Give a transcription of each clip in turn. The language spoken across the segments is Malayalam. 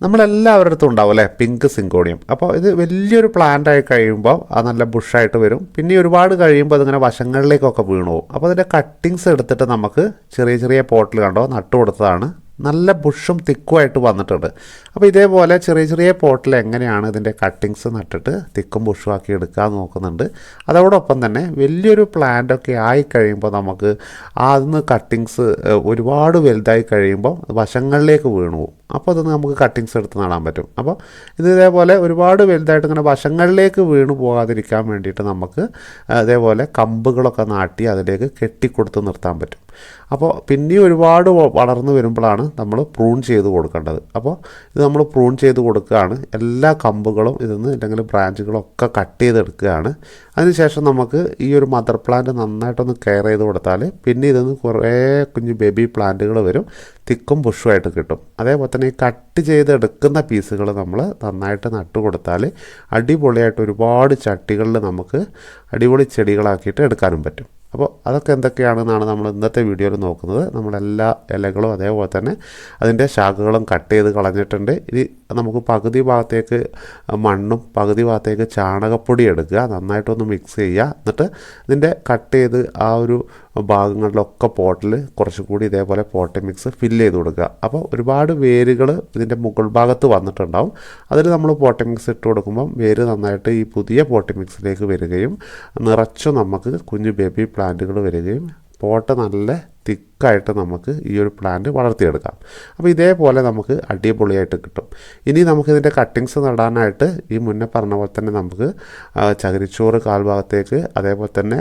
നമ്മളെല്ലാവരുടെ അടുത്തും ഉണ്ടാവും അല്ലേ? പിങ്ക് സിങ്കോണിയം അപ്പോൾ ഇത് വലിയൊരു പ്ലാന്റ് ആയി കഴിയുമ്പോൾ അത് നല്ല ബുഷായിട്ട് വരും. പിന്നെ ഒരുപാട് കഴിയുമ്പോൾ അതിങ്ങനെ വശങ്ങളിലേക്കൊക്കെ വീണു പോകും. അപ്പോൾ അതിന്റെ കട്ടിങ്സ് എടുത്തിട്ട് നമുക്ക് ചെറിയ ചെറിയ പോട്ടിൽ കണ്ടോ നട്ടു കൊടുത്തതാണ് നല്ല ബുഷും തിക്കുമായിട്ട് വന്നിട്ടുണ്ട്. അപ്പോൾ ഇതേപോലെ ചെറിയ ചെറിയ പോട്ടിൽ എങ്ങനെയാണ് ഇതിന്റെ കട്ടിങ്സ് നട്ടിട്ട് തിക്കും പുഷുവാക്കി എടുക്കാൻ നോക്കുന്നുണ്ട്. അതോടൊപ്പം തന്നെ വലിയൊരു പ്ലാന്റൊക്കെ ആയി കഴിയുമ്പോൾ നമുക്ക് അതിന്ന് കട്ടിങ്സ് ഒരുപാട് വലുതായി കഴിയുമ്പോൾ വശങ്ങളിലേക്ക് വീണു പോകും അപ്പോൾ അത് നമുക്ക് കട്ടിങ്സ് എടുത്ത് നടാൻ പറ്റും. അപ്പോൾ ഇത് ഇതേപോലെ ഒരുപാട് വലുതായിട്ട് ഇങ്ങനെ വശങ്ങളിലേക്ക് വീണു പോകാതിരിക്കാൻ വേണ്ടിയിട്ട് നമുക്ക് അതേപോലെ കമ്പുകളൊക്കെ നാട്ടി അതിലേക്ക് കെട്ടിക്കൊടുത്ത് നിർത്താൻ പറ്റും. അപ്പോൾ പിന്നെയും ഒരുപാട് വളർന്നു വരുമ്പോഴാണ് നമ്മൾ പ്രൂൺ ചെയ്ത് കൊടുക്കേണ്ടത്. അപ്പോൾ ഇത് നമ്മൾ പ്രൂൺ ചെയ്ത് കൊടുക്കുകയാണ്. എല്ലാ കമ്പുകളും ഇതിന്ന് അല്ലെങ്കിൽ ബ്രാഞ്ചുകളും ഒക്കെ കട്ട് ചെയ്തെടുക്കുകയാണ്. അതിനുശേഷം നമുക്ക് ഈ ഒരു മദർ പ്ലാന്റ് നന്നായിട്ടൊന്ന് കെയർ ചെയ്ത് കൊടുത്താൽ പിന്നെ ഇതിൽ നിന്ന് കുറേ കുഞ്ഞു ബേബി പ്ലാന്റുകൾ വരും. തിക്കും പുഷുമായിട്ട് കിട്ടും. അതേപോലെ തന്നെ ഈ കട്ട് ചെയ്തെടുക്കുന്ന പീസുകൾ നമ്മൾ നന്നായിട്ട് നട്ടു കൊടുത്താൽ അടിപൊളിയായിട്ട് ഒരുപാട് ചട്ടികളിൽ നമുക്ക് അടിപൊളി ചെടികളാക്കിയിട്ട് എടുക്കാനും പറ്റും. അപ്പോൾ അതൊക്കെ എന്തൊക്കെയാണെന്നാണ് നമ്മൾ ഇന്നത്തെ വീഡിയോയിൽ നോക്കുന്നത്. നമ്മളെല്ലാ ഇലകളും അതേപോലെ തന്നെ അതിന്റെ ശാഖകളും കട്ട് ചെയ്ത് കളഞ്ഞിട്ടുണ്ട്. ഇനി നമുക്ക് പകുതി ഭാഗത്തേക്ക് മണ്ണും പകുതി ഭാഗത്തേക്ക് ചാണകപ്പൊടി എടുക്കുക. നന്നായിട്ടൊന്ന് മിക്സ് ചെയ്യുക. എന്നിട്ട് ഇതിന്റെ കട്ട് ചെയ്ത് ആ ഒരു ഭാഗങ്ങളിലൊക്കെ പോട്ടിൽ കുറച്ചുകൂടി ഇതേപോലെ പോട്ടി മിക്സ് ഫില്ല് ചെയ്ത് കൊടുക്കുക. അപ്പോൾ ഒരുപാട് വേരുകൾ ഇതിന്റെ മുകൾ ഭാഗത്ത് വന്നിട്ടുണ്ടാവും. അതിൽ നമ്മൾ പോട്ടി മിക്സ് ഇട്ട് കൊടുക്കുമ്പം വേര് നന്നായിട്ട് ഈ പുതിയ പോട്ടി മിക്സിലേക്ക് വരികയും നിറച്ചു നമുക്ക് കുഞ്ഞു ബേബി പ്ലാന്റുകൾ വരികയും പോട്ട് നല്ല തിക്കായിട്ട് നമുക്ക് ഈ ഒരു പ്ലാന്റ് വളർത്തിയെടുക്കാം. അപ്പോൾ ഇതേപോലെ നമുക്ക് അടിപൊളിയായിട്ട് കിട്ടും. ഇനി നമുക്കിതിന്റെ കട്ടിങ്സ് നടാനായിട്ട് ഈ മുന്നേ പറഞ്ഞ പോലെ തന്നെ നമുക്ക് ചകിരിച്ചോറ് കാൽഭാഗത്തേക്ക് അതേപോലെ തന്നെ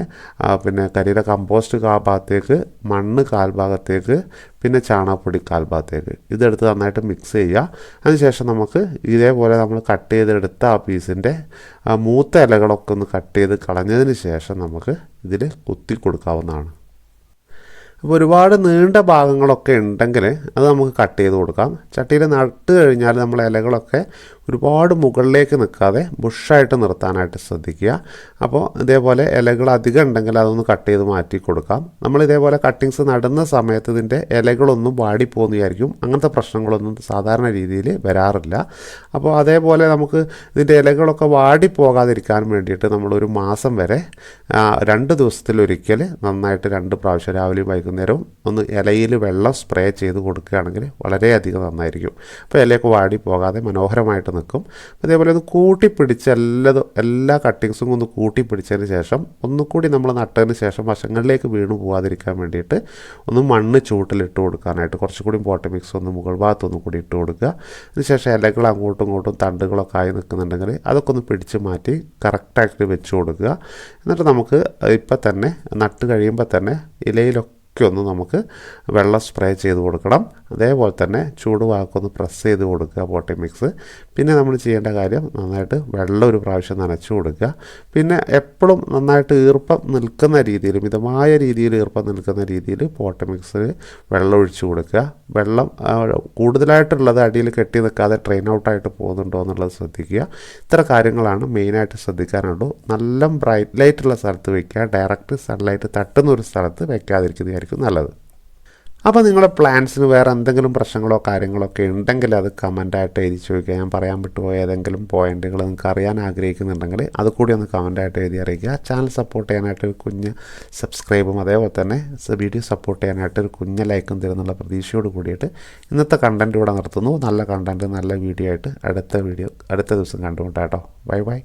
പിന്നെ കരിയില കമ്പോസ്റ്റ് കാൽഭാഗത്തേക്ക് മണ്ണ് കാൽഭാഗത്തേക്ക് പിന്നെ ചാണകപ്പൊടി കാൽഭാഗത്തേക്ക് ഇതെടുത്ത് നന്നായിട്ട് മിക്സ് ചെയ്യുക. അതിനുശേഷം നമുക്ക് ഇതേപോലെ നമ്മൾ കട്ട് ചെയ്തെടുത്ത ആ പീസിന്റെ മൂത്ത ഇലകളൊക്കെ ഒന്ന് കട്ട് ചെയ്ത് കളഞ്ഞതിന് ശേഷം നമുക്ക് ഇതിൽ കുത്തി കൊടുക്കാവുന്നതാണ്. അപ്പോൾ ഒരുപാട് നീണ്ട ഭാഗങ്ങളൊക്കെ ഉണ്ടെങ്കിൽ അത് നമുക്ക് കട്ട് ചെയ്ത് കൊടുക്കാം. ചട്ടിയിൽ നട്ട് കഴിഞ്ഞാൽ നമ്മൾ ഇലകളൊക്കെ ഒരുപാട് മുകളിലേക്ക് നിൽക്കാതെ ബുഷായിട്ട് നിർത്താനായിട്ട് ശ്രദ്ധിക്കുക. അപ്പോൾ ഇതേപോലെ ഇലകൾ അധികം ഉണ്ടെങ്കിൽ അതൊന്ന് കട്ട് ചെയ്ത് മാറ്റി കൊടുക്കാം. നമ്മൾ ഇതേപോലെ കട്ടിങ്സ് നടുന്ന സമയത്ത് ഇതിന്റെ ഇലകളൊന്നും വാടിപ്പോകുന്നതായിരിക്കും അങ്ങനത്തെ പ്രശ്നങ്ങളൊന്നും സാധാരണ രീതിയിൽ വരാറില്ല. അപ്പോൾ അതേപോലെ നമുക്ക് ഇതിന്റെ ഇലകളൊക്കെ വാടിപ്പോകാതിരിക്കാൻ വേണ്ടിയിട്ട് നമ്മളൊരു മാസം വരെ രണ്ട് ദിവസത്തിലൊരിക്കൽ നന്നായിട്ട് രണ്ട് പ്രാവശ്യം രാവിലെയും വൈകുന്നേരവും ഒന്ന് ഇലയിൽ വെള്ളം സ്പ്രേ ചെയ്ത് കൊടുക്കുകയാണെങ്കിൽ വളരെയധികം നന്നായിരിക്കും. അപ്പോൾ ഇലയൊക്കെ വാടി പോകാതെ മനോഹരമായിട്ട് നിൽക്കും. അതേപോലെ ഒന്ന് കൂട്ടിപ്പിടിച്ച് എല്ലാതും എല്ലാ കട്ടിങ്സും ഒന്ന് കൂട്ടിപ്പിടിച്ചതിന് ശേഷം ഒന്നുകൂടി നമ്മൾ നട്ടതിന് ശേഷം വശങ്ങളിലേക്ക് വീണു പോകാതിരിക്കാൻ വേണ്ടിയിട്ട് ഒന്ന് മണ്ണ് ചൂട്ടിലിട്ട് കൊടുക്കാനായിട്ട് കുറച്ചുകൂടി ബോട്ടം മിക്സ് ഒന്ന് മുകൾ ഭാഗത്തൊന്നും കൂടി ഇട്ട് കൊടുക്കുക. അതിനുശേഷം ഇലകൾ അങ്ങോട്ടും ഇങ്ങോട്ടും തണ്ടുകളൊക്കെ ആയി നിൽക്കുന്നുണ്ടെങ്കിൽ അതൊക്കെ ഒന്ന് പിടിച്ച് മാറ്റി കറക്റ്റായിട്ട് വെച്ച് കൊടുക്കുക. എന്നിട്ട് നമുക്ക് ഇപ്പം തന്നെ നട്ട് കഴിയുമ്പോൾ തന്നെ ഇലയിലൊക്കെ ഒക്കെ ഒന്ന് നമുക്ക് വെള്ളം സ്പ്രേ ചെയ്ത് കൊടുക്കണം. അതേപോലെ തന്നെ ചൂട് വാക്കൊന്ന് പ്രസ് ചെയ്ത് കൊടുക്കുക പോട്ടി മിക്സ് പിന്നെ നമ്മൾ ചെയ്യേണ്ട കാര്യം നന്നായിട്ട് വെള്ളം ഒരു പ്രാവശ്യം നനച്ചു കൊടുക്കുക. പിന്നെ എപ്പോഴും നന്നായിട്ട് ഈർപ്പം നിൽക്കുന്ന രീതിയിൽ മിതമായ രീതിയിൽ ഈർപ്പം നിൽക്കുന്ന രീതിയിൽ പോട്ടി മിക്സിൽ വെള്ളം ഒഴിച്ചു കൊടുക്കുക. വെള്ളം കൂടുതലായിട്ടുള്ളത് അടിയിൽ കെട്ടി നിൽക്കാതെ ട്രെയിൻ ഔട്ടായിട്ട് പോകുന്നുണ്ടോ എന്നുള്ളത് ശ്രദ്ധിക്കുക. ഇത്ര കാര്യങ്ങളാണ് മെയിനായിട്ട് ശ്രദ്ധിക്കാനുള്ളൂ. നല്ല ബ്രൈറ്റ് ലൈറ്റുള്ള സ്ഥലത്ത് വയ്ക്കുക ഡയറക്റ്റ് സൺലൈറ്റ് തട്ടുന്ന ഒരു സ്ഥലത്ത് വയ്ക്കാതിരിക്കുന്നതായിരിക്കും നല്ലത്. അപ്പോൾ നിങ്ങളുടെ പ്ലാൻസിന് വേറെ എന്തെങ്കിലും പ്രശ്നങ്ങളോ കാര്യങ്ങളോ ഒക്കെ ഉണ്ടെങ്കിൽ അത് കമന്റായിട്ട് എഴുതി ചോദിക്കുക. ഞാൻ പറയാൻ വിട്ടുപോയ ഏതെങ്കിലും പോയിന്റുകൾ നിങ്ങൾക്ക് അറിയാൻ ആഗ്രഹിക്കുന്നുണ്ടെങ്കിൽ അത് കൂടി ഒന്ന് കമന്റായിട്ട് എഴുതി അറിയിക്കുക. ചാനൽ സപ്പോർട്ട് ചെയ്യാനായിട്ട് ഒരു കുഞ്ഞ് സബ്സ്ക്രൈബും അതേപോലെ തന്നെ വീഡിയോ സപ്പോർട്ട് ചെയ്യാനായിട്ട് ഒരു കുഞ്ഞ് ലൈക്കും തരുന്നുള്ള പ്രതീക്ഷയോട് കൂടിയിട്ട് ഇന്നത്തെ കണ്ടന്റ് ഇവിടെ നിർത്തുന്നു. നല്ല കണ്ടന്റ് നല്ല വീഡിയോ ആയിട്ട് അടുത്ത വീഡിയോ അടുത്ത ദിവസം കണ്ടുമുട്ടാട്ടോ ബൈ ബൈ.